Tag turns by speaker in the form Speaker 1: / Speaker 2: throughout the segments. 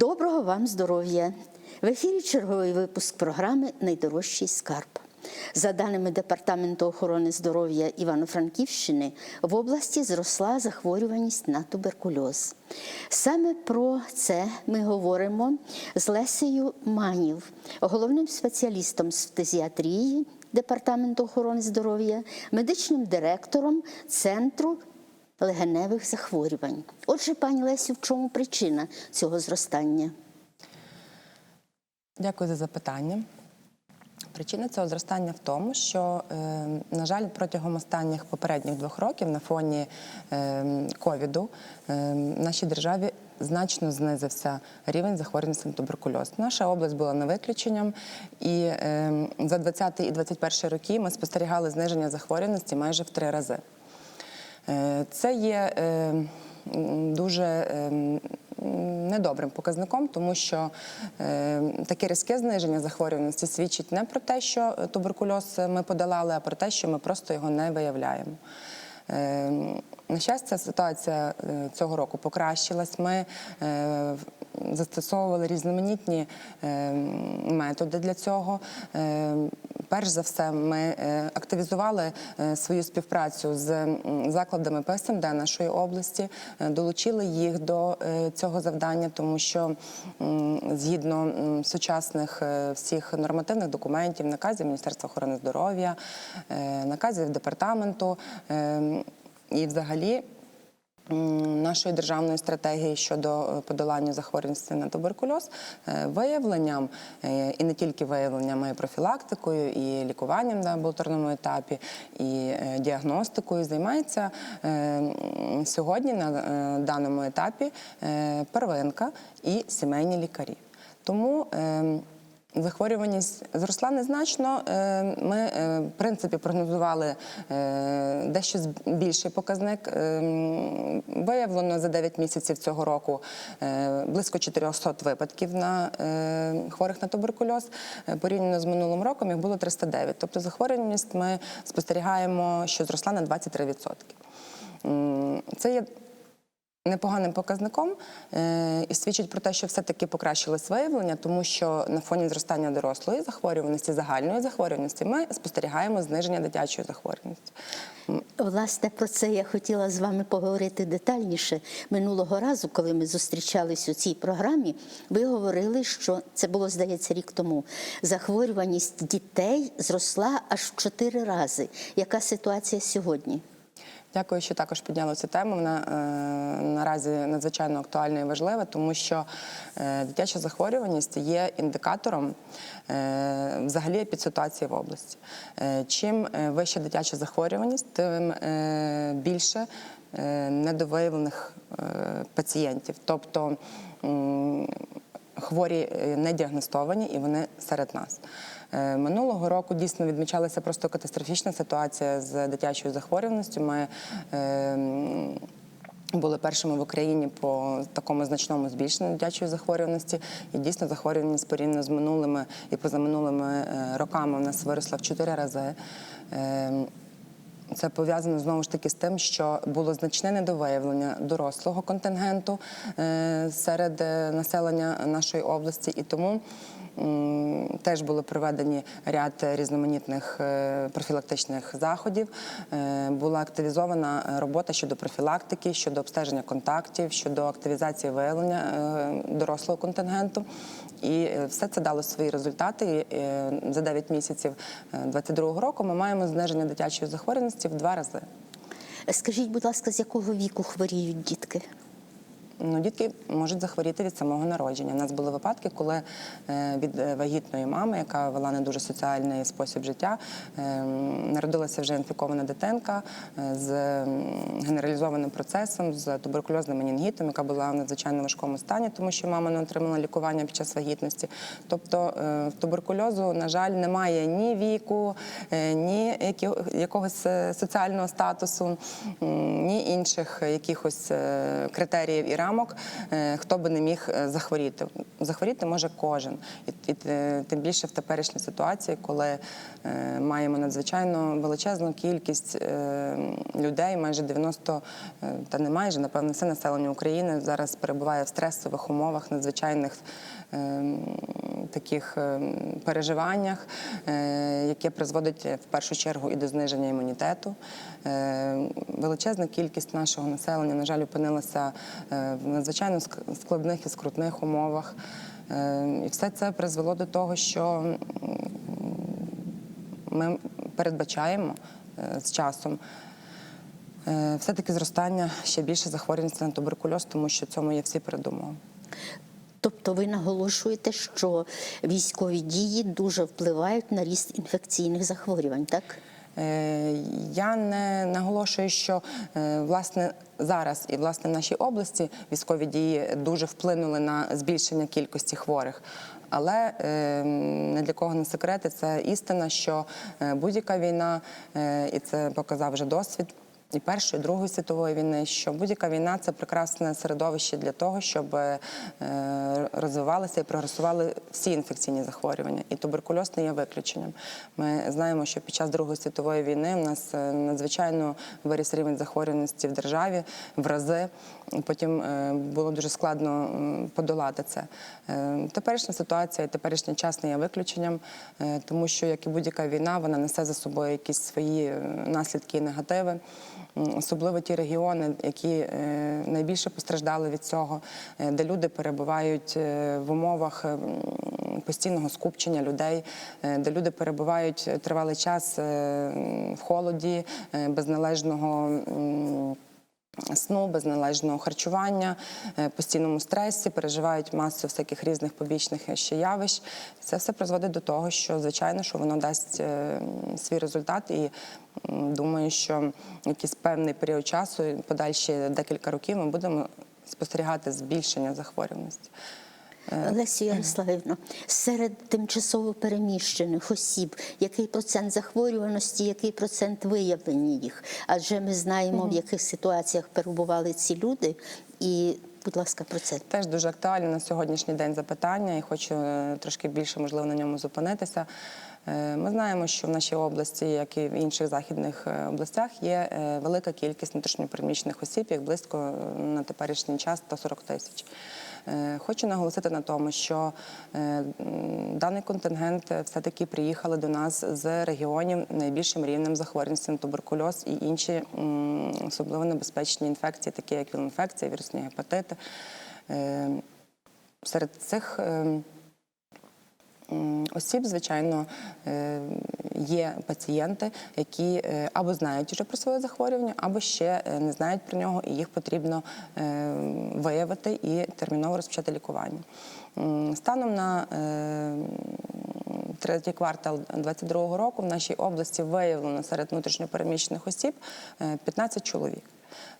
Speaker 1: Доброго вам здоров'я! В ефірі черговий випуск програми Найдорожчий скарб. За даними Департаменту охорони здоров'я Івано-Франківщини, в області зросла захворюваність на туберкульоз. Саме про це ми говоримо з Лесею Манів, головним спеціалістом з фтизіатрії Департаменту охорони здоров'я, медичним директором Центру легеневих захворювань. Отже, пані Лесю, в чому причина цього зростання?
Speaker 2: Дякую за запитання. Причина цього зростання в тому, що, е, на жаль, протягом останніх попередніх двох років на фоні е, ковіду е, в нашій державі значно знизився рівень захворюваності на туберкульоз. Наша область була не виключенням, і за 20 і 21 роки ми спостерігали зниження захворюваності майже в три рази. Е, Це є е, дуже е, недобрим показником, тому що таке різке зниження захворюваності свідчить не про те, що туберкульоз ми подолали, а про те, що ми просто його не виявляємо. На щастя, ситуація цього року покращилась. Ми застосовували різноманітні методи для цього. Перш за все, ми е, активізували е, свою співпрацю з закладами ПСМД нашої області, е, долучили їх до цього завдання, тому що згідно сучасних всіх нормативних документів, наказів Міністерства охорони здоров'я, наказів департаменту е, і взагалі. Нашої державної стратегії щодо е, подолання захворюваності на туберкульоз е, виявленням е, і не тільки виявленням, а й профілактикою, і лікуванням на амбулаторному етапі, і діагностикою займається сьогодні на даному етапі первинка і сімейні лікарі. Тому е, Захворюваність зросла незначно. Е, Ми, е, в принципі, прогнозували е, дещо більший показник. Е, Виявлено за 9 місяців цього року близько 400 випадків на хворих на туберкульоз. Порівняно з минулим роком їх було 309. Тобто захворюваність ми спостерігаємо, що зросла на 23%. Це є непоганим показником е, і свідчить про те, що все-таки покращилось виявлення, тому що на фоні зростання дорослої захворюваності, загальної захворюваності, ми спостерігаємо зниження дитячої захворюваності.
Speaker 1: Власне, про це я хотіла з вами поговорити детальніше. Минулого разу, коли ми зустрічались у цій програмі, ви говорили, що це було, здається, рік тому. Захворюваність дітей зросла аж в чотири рази. Яка ситуація сьогодні?
Speaker 2: Дякую, що також підняли цю тему. Вона е, наразі надзвичайно актуальна і важлива, тому що е, дитяча захворюваність є індикатором е, взагалі епідситуації в області. Е, чим е, вища дитяча захворюваність, тим е, більше е, недовиявлених е, пацієнтів. Тобто м, хворі е, не діагностовані і вони серед нас. Е, Минулого року дійсно відмічалася просто катастрофічна ситуація з дитячою захворюваністю. Ми е, були першими в Україні по такому значному збільшенню дитячої захворюваності. І дійсно захворюваність порівняно з минулими і позаминулими е, роками в нас виросла в чотири рази. Е, це пов'язано знову ж таки з тим, що було значне недовиявлення дорослого контингенту е, серед населення нашої області, і тому теж були проведені ряд різноманітних е, профілактичних заходів. Е, Була активізована робота щодо профілактики, щодо обстеження контактів, щодо активізації виявлення е, дорослого контингенту. І все це дало свої результати. За 9 місяців 2022 року ми маємо зниження дитячої захворюваності в два рази.
Speaker 1: Скажіть, будь ласка, з якого віку хворіють дітки?
Speaker 2: Ну, дітки можуть захворіти від самого народження. У нас були випадки, коли е, від е, вагітної мами, яка вела не дуже соціальний спосіб життя, е, народилася вже інфікована дитинка з генералізованим процесом, з туберкульозним менінгітом, яка була в надзвичайно важкому стані, тому що мама не отримала лікування під час вагітності. Тобто в туберкульозу, на жаль, немає ні віку, ні якогось соціального статусу, ні інших якихось критеріїв і рамок, рамок, е, хто би не міг е, захворіти. Захворіти може кожен. І, е, тим більше в теперішній ситуації, коли маємо надзвичайно величезну кількість людей, майже 90, е, та не майже, напевно, все населення України зараз перебуває в стресових умовах, надзвичайних е, таких е, переживаннях, е, яке призводить е, в першу чергу і до зниження імунітету. Величезна кількість нашого населення, на жаль, опинилася в надзвичайно ск- складних і скрутних умовах. І все це призвело до того, що ми передбачаємо з часом все-таки зростання ще більше захворюваності на туберкульоз, тому що цьому є всі передумови.
Speaker 1: Тобто ви наголошуєте, що військові дії дуже впливають на ріст інфекційних захворювань, так?
Speaker 2: Е, Я не наголошую, що е, власне зараз і власне в нашій області військові дії дуже вплинули на збільшення кількості хворих. Але е, не для кого не секрет, і це істина, що е, будь-яка війна, і це показав вже досвід. І Першої, і Другої світової війни, що будь-яка війна це прекрасне середовище для того, щоб е, розвивалися і прогресували всі інфекційні захворювання. І туберкульоз не є виключенням. Ми знаємо, що під час Другої світової війни в нас е, надзвичайно виріс рівень захворюваності в державі в рази. Потім е, було дуже складно подолати це. Теперішня ситуація, теперішній час не є виключенням, тому що як і будь-яка війна, вона несе за собою якісь свої наслідки і негативи. Особливо ті регіони, які е, найбільше постраждали від цього, е, де люди перебувають е, в умовах постійного скупчення людей, де люди перебувають тривалий час в холоді, без належного. Сну, без належного харчування, е, постійному стресі, переживають масу всяких різних побічних ще явищ. Це все призводить до того, що звичайно, що воно дасть е, свій результат, і думаю, що якийсь певний період часу, подальші декілька років, ми будемо спостерігати збільшення захворюваності.
Speaker 1: Лесі Ярославівна, серед тимчасово переміщених осіб, який процент захворюваності, який процент виявлення їх? Адже ми знаємо, в яких ситуаціях перебували ці люди. І, будь ласка, про це.
Speaker 2: Теж дуже актуальне на сьогоднішній день запитання, і хочу е, трошки більше можливо на ньому зупинитися. Е, Ми знаємо, що в нашій області, як і в інших західних е, областях, є е, велика кількість внутрішньопереміщених осіб, як близько на теперішній час 140 тисяч. Хочу наголосити на тому, що даний контингент все-таки приїхали до нас з регіонів найбільшим рівнем захворюваності на туберкульоз і інші особливо небезпечні інфекції, такі як віл-інфекція, вірусні гепатити. Серед цих е, м, осіб, звичайно, е, є пацієнти, які е, або знають вже про своє захворювання, або ще е, не знають про нього, і їх потрібно виявити і терміново розпочати лікування. Станом на третій квартал 2022 року в нашій області виявлено серед внутрішньопереміщених осіб е, 15 чоловік.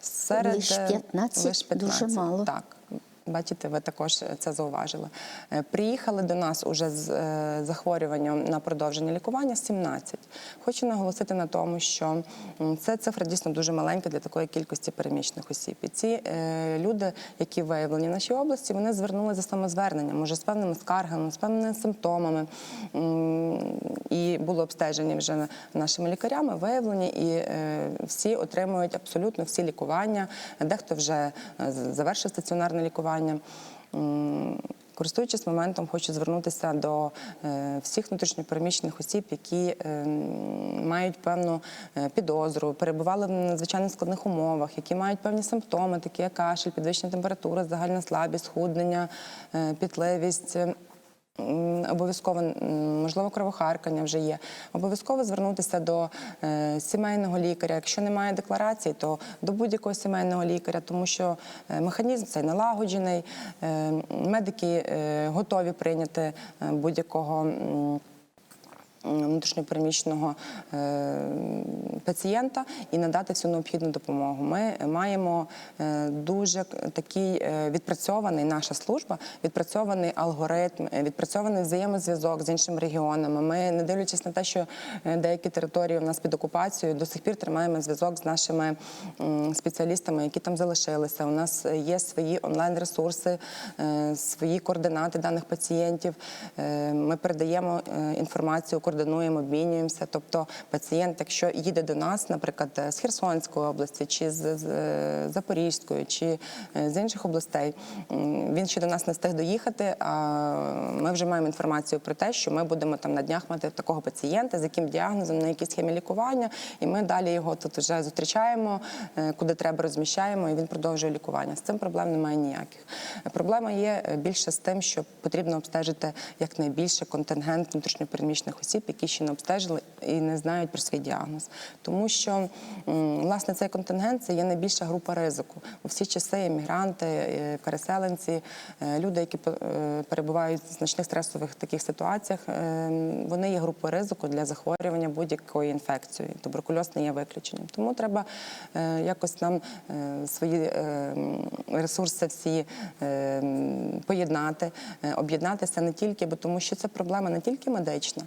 Speaker 2: Серед,
Speaker 1: Лиш
Speaker 2: е,
Speaker 1: 15? Дуже мало.
Speaker 2: Так. Бачите, ви також це зауважили. Е, Приїхали до нас уже з е, захворюванням на продовження лікування 17. Хочу наголосити на тому, що це цифра дійсно дуже маленька для такої кількості переміщених осіб. І ці е, люди, які виявлені в нашій області, вони звернулися за самозверненням, може з певними скаргами, з певними симптомами. І було обстежені вже нашими лікарями, виявлені, і всі отримують абсолютно всі лікування. Дехто вже завершив стаціонарне лікування. М, Користуючись моментом, хочу звернутися до е, всіх внутрішньопереміщених осіб, які е, мають певну е, підозру, перебували в надзвичайно складних умовах, які мають певні симптоми, такі як кашель, підвищення температури, загальна слабість, схуднення, пітливість. Обов'язково можливо кровохаркання вже є. Обов'язково звернутися до е, сімейного лікаря. Якщо немає декларації, то до будь-якого сімейного лікаря, тому що е, механізм цей налагоджений. Е, медики готові прийняти будь-якого. Внутрішньопереміщеного е, пацієнта і надати всю необхідну допомогу. Ми маємо е, дуже такий е, відпрацьований наша служба, відпрацьований алгоритм, відпрацьований взаємозв'язок з іншими регіонами. Ми, не дивлячись на те, що деякі території у нас під окупацією, до сих пір тримаємо зв'язок з нашими спеціалістами, які там залишилися. У нас є свої онлайн-ресурси, свої координати даних пацієнтів. Ми передаємо інформацію, координуємо, обмінюємося. Тобто пацієнт, якщо їде до нас, наприклад, е, з Херсонської області, чи з е, Запорізької, чи е, з інших областей, він ще до нас не встиг доїхати. А ми вже маємо інформацію про те, що ми будемо там на днях мати такого пацієнта, з яким діагнозом, на якій схемі лікування, і ми далі його тут вже зустрічаємо, куди треба розміщаємо, і він продовжує лікування. З цим проблем немає ніяких. Проблема є більше з тим, що потрібно обстежити якнайбільше контингент внутрішньопереміщених осіб, які ще не обстежили і не знають про свій діагноз. Тому що власне цей контингент це є найбільша група ризику. У всі часи емігранти, е, переселенці, е, люди, які е, перебувають в значних стресових таких ситуаціях, вони є групою ризику для захворювання будь-якою інфекцією. Туберкульоз не є виключенням. Тому треба якось нам свої ресурси всі поєднати, об'єднатися не тільки, бо тому що це проблема не тільки медична,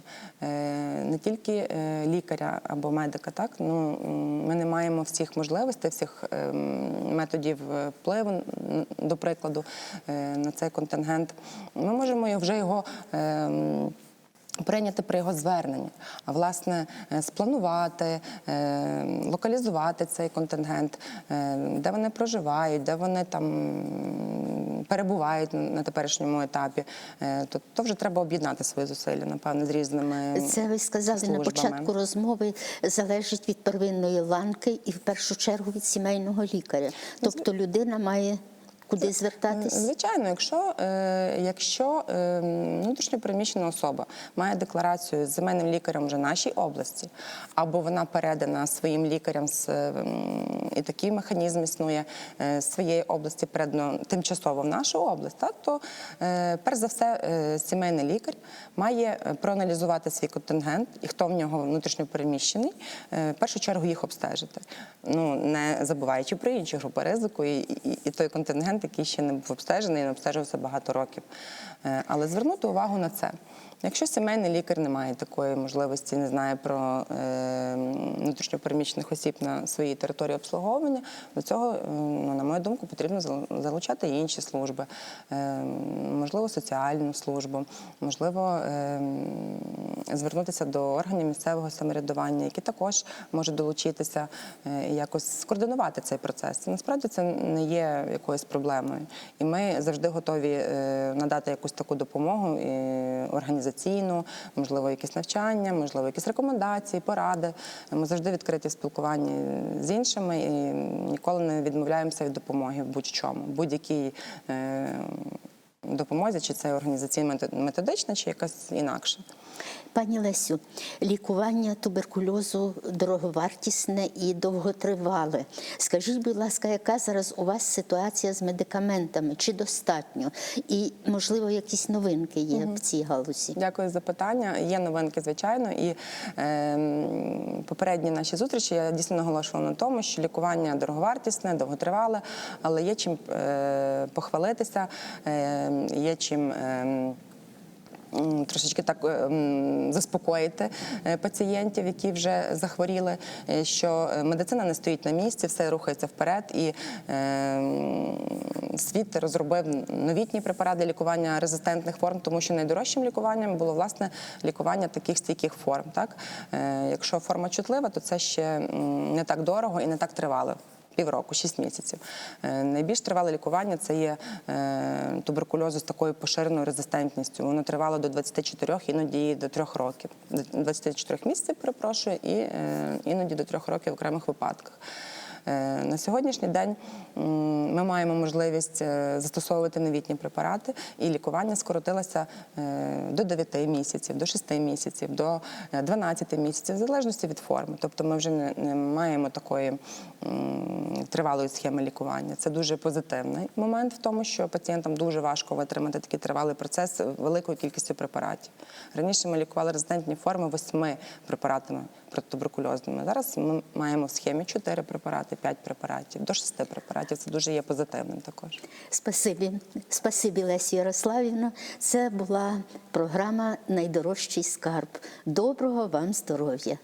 Speaker 2: не тільки е, лікаря або медика. Так ну ми не маємо всіх можливостей, всіх е, методів е, впливу, до прикладу, е, на цей контингент. Ми можемо вже його. Прийняти при його зверненні, а власне е, спланувати, е, локалізувати цей контингент, е, де вони проживають, де вони там перебувають на- теперішньому етапі. То, то вже треба об'єднати свої зусилля, напевно, з різними
Speaker 1: Це ви сказали на початку розмови залежить від первинної ланки і в першу чергу від сімейного лікаря. Тобто людина має куди звертатись.
Speaker 2: Звичайно, якщо, е, якщо е, внутрішньопереміщена особа має декларацію з земельним лікарем вже нашій області, або вона передана своїм лікарям з е, і такий механізм існує з своєї області, передано тимчасово в нашу область, так то перш за все сімейний лікар має проаналізувати свій контингент і хто в нього внутрішньопереміщений, в першу чергу їх обстежити. Ну не забуваючи про інші групи ризику і, і, і той контингент, який ще не був обстежений, не обстежився багато років. Е, Але звернути увагу на це. Якщо сімейний лікар не має такої можливості, не знає про е, внутрішньопереміщених осіб на своїй території обслуговування, до цього, е, ну, на мою думку, потрібно залучати інші служби, е, можливо, соціальну службу, можливо, е, звернутися до органів місцевого самоврядування, які також можуть долучитися е, і якось скоординувати цей процес. Насправді це не є якоюсь проблемою. І ми завжди готові е, надати якусь таку допомогу і організаційну, можливо, якісь навчання, можливо, якісь рекомендації, поради. Ми завжди відкриті в спілкуванні з іншими і ніколи не відмовляємося від допомоги в будь-чому, будь-якій. е, Допомозі, чи це організаційно методична, чи якась інакша.
Speaker 1: Пані Лесю, лікування туберкульозу дороговартісне і довготривале. Скажіть, будь ласка, яка зараз у вас ситуація з медикаментами? Чи достатньо? І, можливо, якісь новинки є в цій галузі?
Speaker 2: Дякую за питання. Є новинки, звичайно, і е, попередні наші зустрічі я дійсно наголошувала на тому, що лікування дороговартісне, довготривале, але є чим е, похвалитися, е, є чим. Е, Трошечки так е, заспокоїти е, пацієнтів, які вже захворіли, е, що медицина не стоїть на місці, все рухається вперед, і світ розробив новітні препарати лікування резистентних форм, тому що найдорожчим лікуванням було власне лікування таких стійких форм. Так, якщо форма чутлива, то це ще не так дорого і не так тривало. Півроку, 6 місяців. Е, Найбільш тривале лікування це є е, туберкульозу з такою поширеною резистентністю. Воно тривало до 24, іноді до 3 років. До 24 місяців, перепрошую, і е, іноді до 3 років в окремих випадках. Е, На сьогоднішній день ми маємо можливість е, застосовувати новітні препарати, і лікування скоротилося е, до 9 місяців, до 6 місяців, до е, 12 місяців, в залежності від форми. Тобто ми вже не, маємо такої тривалої схеми лікування. Це дуже позитивний момент в тому, що пацієнтам дуже важко витримати такий тривалий процес великою кількістю препаратів. Раніше ми лікували резистентні форми восьми препаратами протитуберкульозними. Зараз ми маємо в схемі 4 препарати, 5 препаратів, до 6 препаратів. Це дуже є позитивним також.
Speaker 1: Спасибі, спасибі, Лесі Ярославівна. Це була програма Найдорожчий скарб. Доброго вам здоров'я!